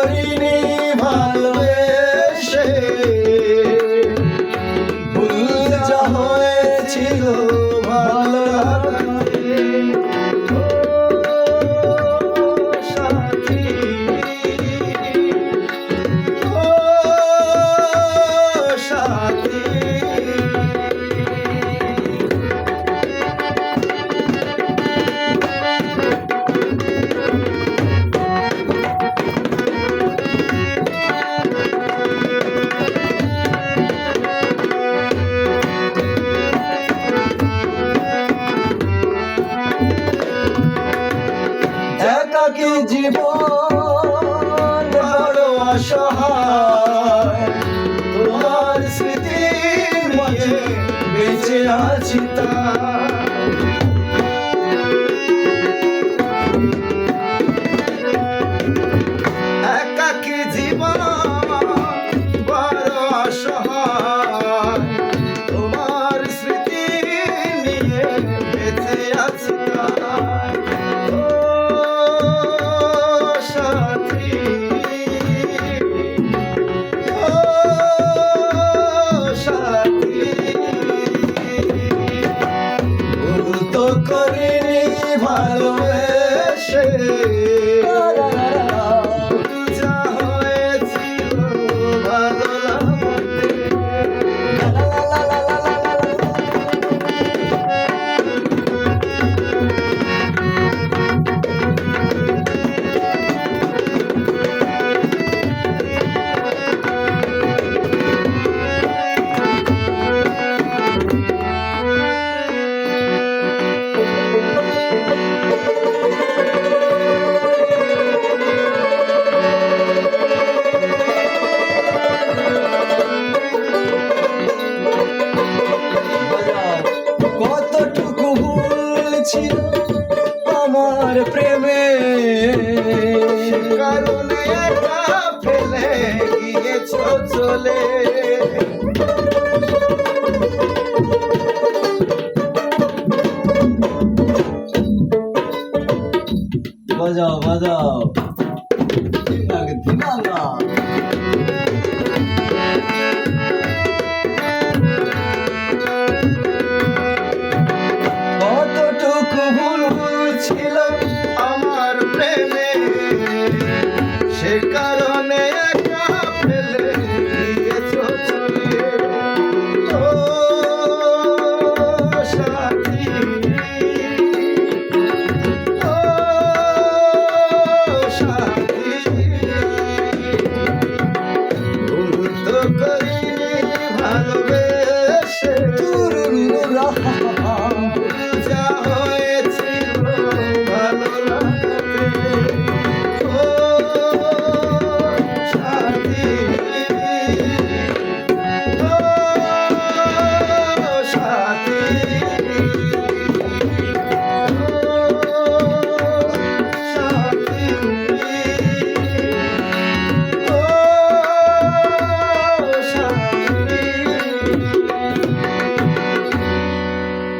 করিনি ভালোবেসে। ভুল যা ভালো একাকী জীবন বড় অসহায় ভালোবেসে কারণে একা ফেলে গিয়েছ চলে। বাজাও বাজাও। দিনা দিনা Ha